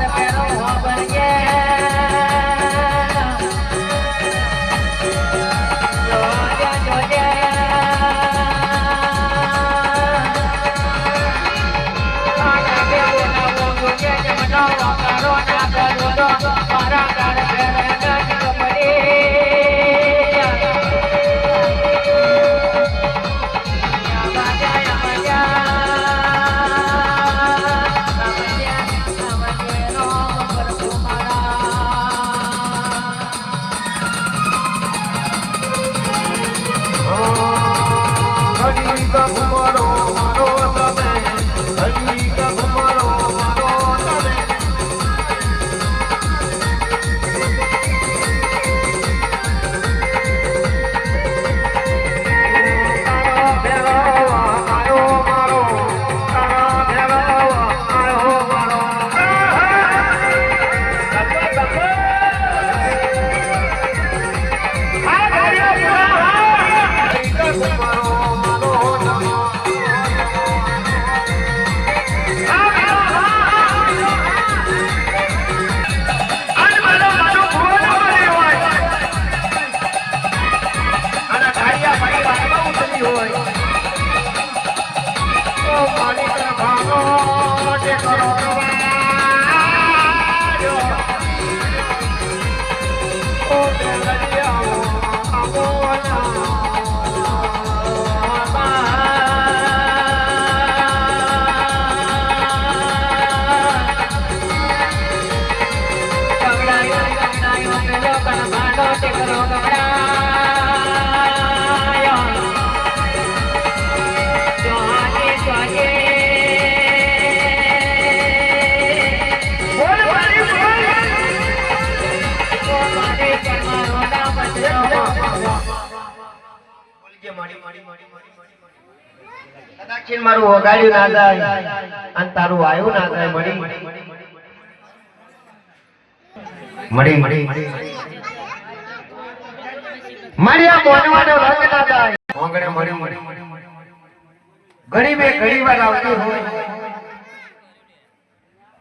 Yeah. કદાચિન મારું વગાડ્યું ના જાય અને તારું આયું ના જાય મળી. મળી મળી મળી. આ મોનવાનો રંગ ના જાય. મોંગણે મળી મળી ઘડી બે ઘણી વાર આવતી હોય.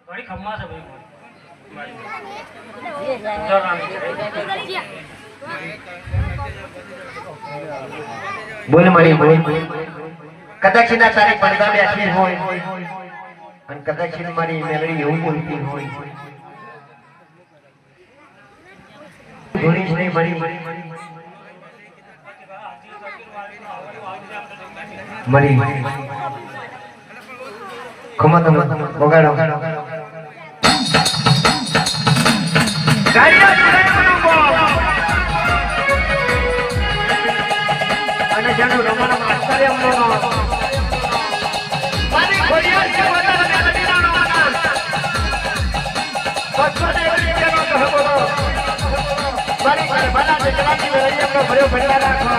ઘણી ખમ્મા છે ભાઈ. બોલ મળી બોલ કદાચ ના તારી પડદા બેઠી હોય અને કદાચ મારી મેલડી એવું બોલતી હોય. મળી. મળી મળી અને જેનું રમણ માસ્તર એમનો મારી ખોડિયાર છે ભર્યો ભર્યા રાખો.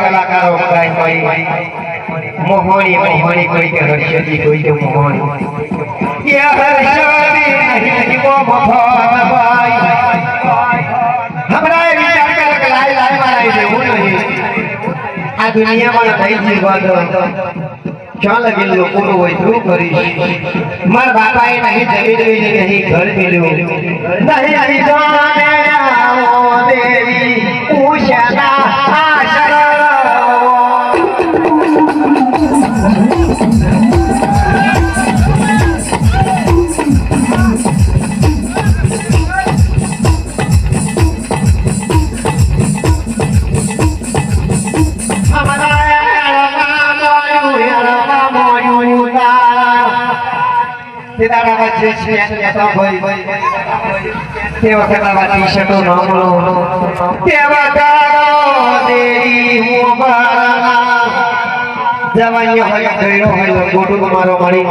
કલાકારો ગાય મોહણી મોહણી કોઈ કે હર્ષદી કોઈ કે મોહણી. એ હર્ષદી નહીં વો મફત ભાઈ હમરાય વિચાર કર કે લાય લાય મારા દેવું નહીં. આ દુનિયામાં નહીં જીવવાનો ચાલ લગી લોકોનું હોય શું કરીશ. મારા બાપાએ નહીં જવી દેવી નહીં ઘર મેળવ્યું નહીં અહીં જવાનીઓ હોય ગયો હોય ગોટું તમારો મળી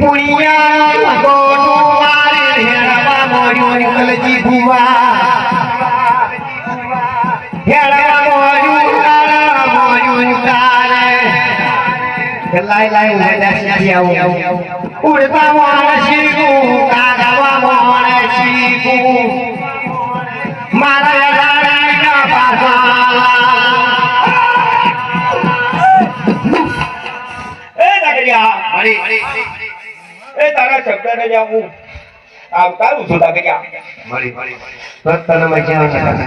પુણ્યા ગોટું મારે હેડવા મળ્યું કલજી ભુવા. હેડવા મળ્યું તારા મળ્યું તારે લાય લાય લાય શીખી આવું. ઉડતા મોણ શીખું કાગવા મોણ શીખું મારા રાણીના પાસા એ દાગડિયા મારી એ તારા શબ્દને જ્યાં હું છું દાગડિયા મળી મળી તને મજા આવે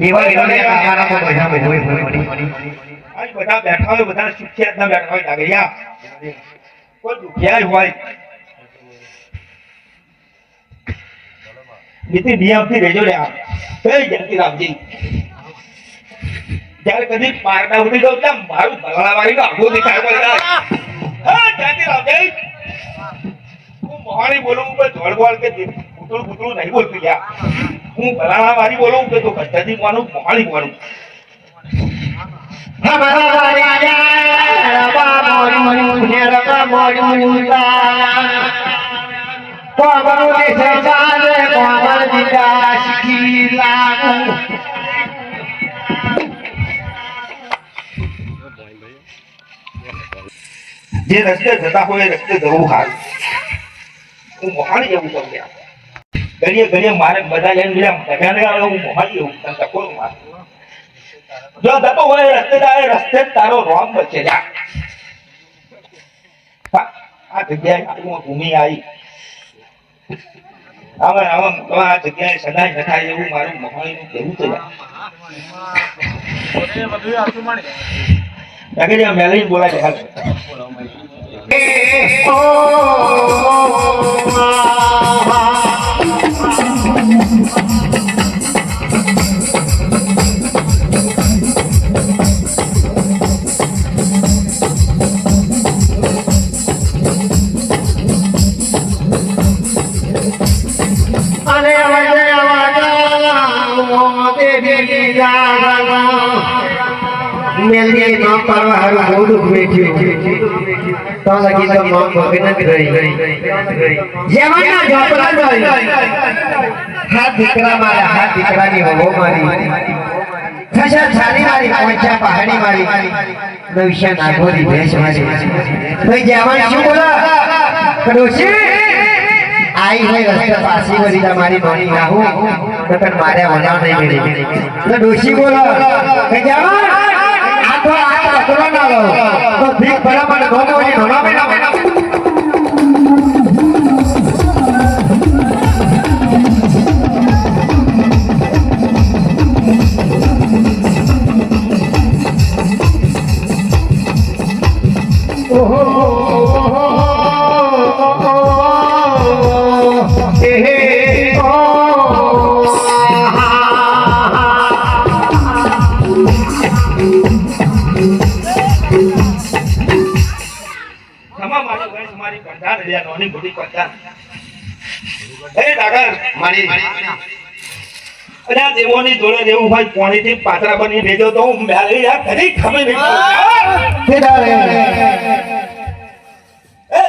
એવા વિરોધી કાકાના તો મજા મળી મળી બધા બેઠા હોય બધા સુખિયાત ના બેઠા હોય દાગડિયા કોઈ હોય. નીતિ નિયમથી રેજો રે આ કઈ જલ્દી રામજી જ્યારે કદી પારડા ઉડી ગયો ત્યાં મારું ભલાવાળી નો આખો દેખાય રામજી હું મોહાણી બોલું કે ધોળગોળ કે પૂતળું પૂતળું નહીં બોલતું યા હું ભલાણા વાળી બોલું કે તો ગઢાથી માનું મોહાણી માનું. હે રવા મોર્યું તારા કોમનું દેશે ચાલે કોમર દીધા શીખી લાગુ જે રસ્તે જતા હોય એ રસ્તે જવું સારું હું મોહાણી જવું છું ત્યાં ઘડીએ ઘડીએ મારે બધા જઈને મળ્યા ધગાને આવે હું મોહાણી જવું તને ટકોર માર જો જતો હોય એ રસ્તે જાય એ રસ્તે જ તારો રોંગ બચે જા હા, આ જગ્યાએ આટલું ભૂમિ આવી આવા આવા તો આ જગ્યાએ સદાય ન એવું મારું મોહાણીનું કહેવું છે યાર. લાગે છે બોલાય દેવી જાગા મેલડી હારું બહુ દુઃખ વેઠ્યું તો લગી તો મો મગન જ રહી જેવાના ઝોપડા રહી હાથ દીકરા મારા મારી મારી પહાડી મારી ભવિષ્ય નાગોરી મારી ભાઈ જેવાન શું બોલા કડોશી આઈ હોય રસ્તે વળી તમારી નોની નાહું નકર મારે વનાવ નહીં મળી તો ડોશી બોલો. કે જવાન આ તો આ તો કોરોના લો તો ભીખ બરાબર નોનો વળી નોનો મેળવો મારી મારી એ મારી. અને આ દેવોની જોડે રહેવું હોય પોણીથી પાતળા બની ભેજો તો હું યાર ઘણી ખબર એ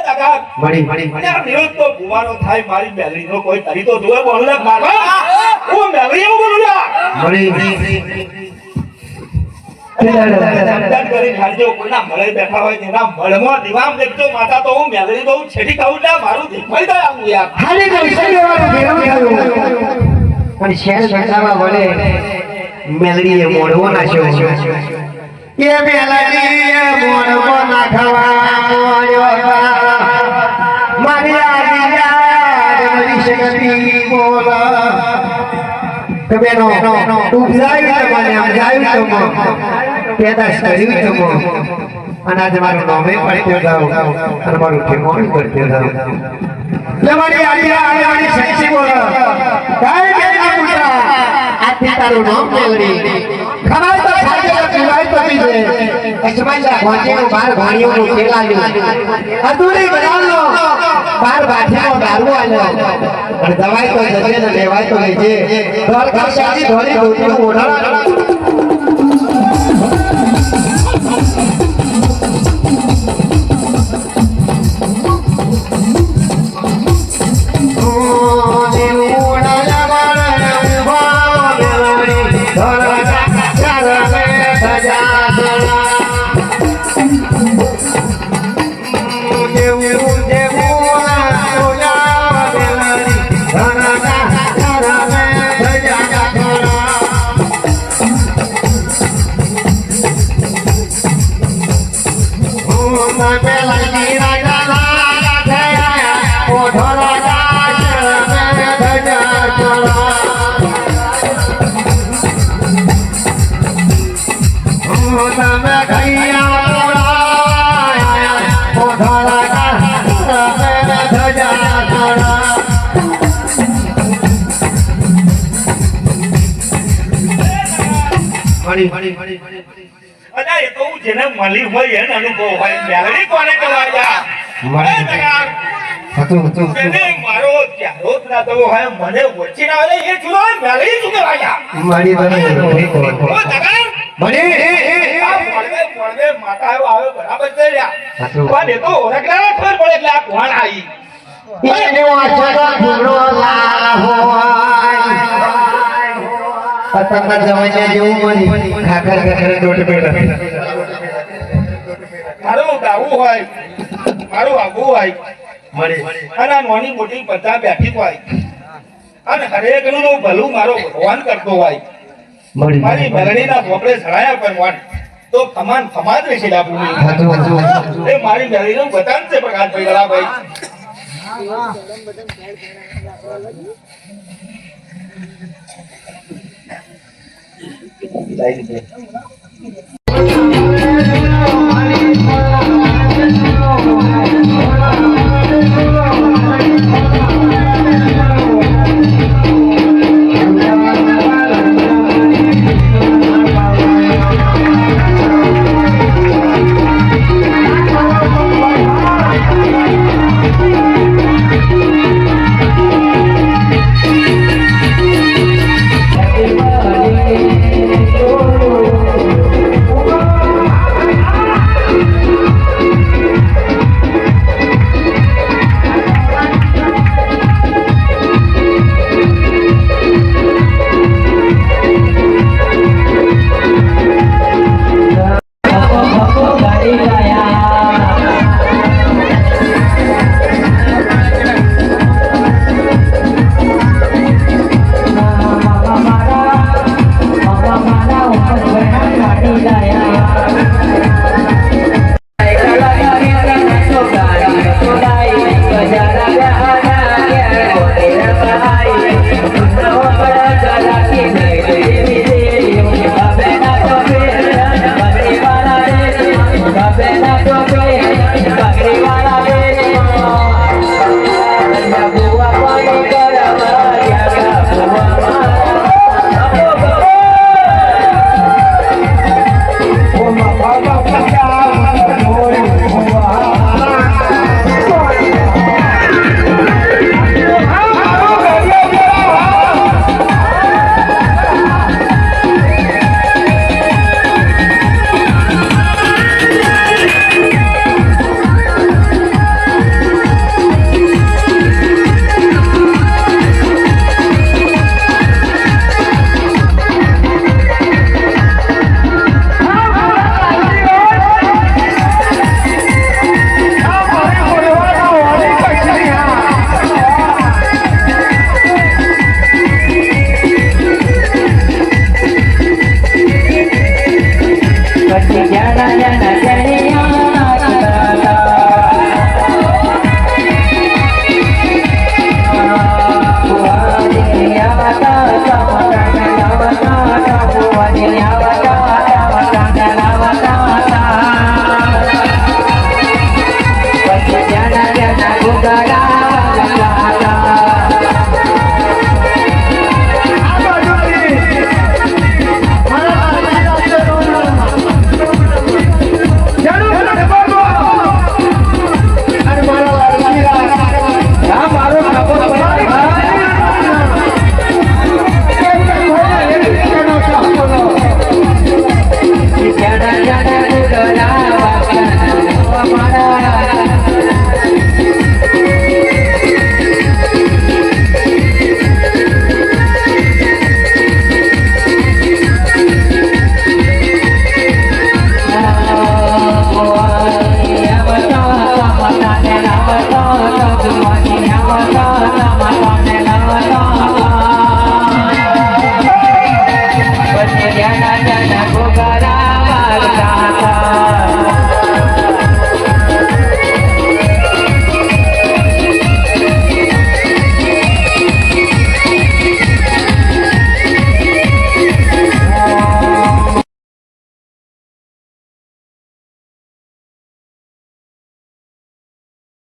મળી મળી અને આ નિરોધ તો ભુવાનો થાય મારી મેલડીનો કોઈ તરી તો જોવે બોલું મારવા હું મેલડી એવું બોલું લ્યા. મળી છેડી ખાવું લ્યા મારું દેખાઈ આવું થયું. પણ શેર મેલડીએ મોઢવો નાખ્યો એ મેલડીએ મોઢવો નાખવા. કે બેનો, તમને, સમજાયું તમને, પેદા કર્યું તમને. અને આજે મારું નામે પડતું જાઉં અને મારું ઠેકાણું પડતું જાઉં તમારી આજે આગળની શક્તિ બોલો. કાંઈ કે ના પૂછા આથી તારું નામ મેળવી. ખબર તો ખાજે તો પીવાય તો પીજે અજમાઈલા ભોંજીનું બાર ભાણીઓનો આવ્યું અધૂરી બનાવલો બાર બાઠિયાનો દારૂ આલ્યો. અને દવાઈ તો જજે ને લેવાય તો લેજે. ધોળ ખાસાથી ધોળી ધોતીનું ઓઢાણ અને એ તો હું જેને મળી હોય એને અનુભવ હોય. મેલડી કોને કહેવાય યાર? મળી. એ હતું હતું તેને મારો ત્યારો ના થવો હોય મને ઓછી ના આવે એ જુદો મેલડી શું કહેવાય યાર? મારી ઓ ડાકર, મળી આ પડવે પડવે માતા આવ્યો બરાબર છે લ્યા. પણ એ તો ઓળખનારા ખબર પડે એટલે આ કોણ પતંગના જમાઈને જેવું મળી. ખાખર ખાખર દોટ પેડા મારું ગાવું હોય મારું આગવું હોય મળી. અને આ નાની મોટી બધા બેઠી હોય. અને હરેકનું ભલું મારો ભગવાન કરતો હોય. મારી મેલડીના ભોપડે સળાયા ભગવાન તો કમાન સમાજ વિશે હતું. એ મારી મેલડીનું બતાન છે પ્રકાશભાઈ ગળાભાઈ ઓ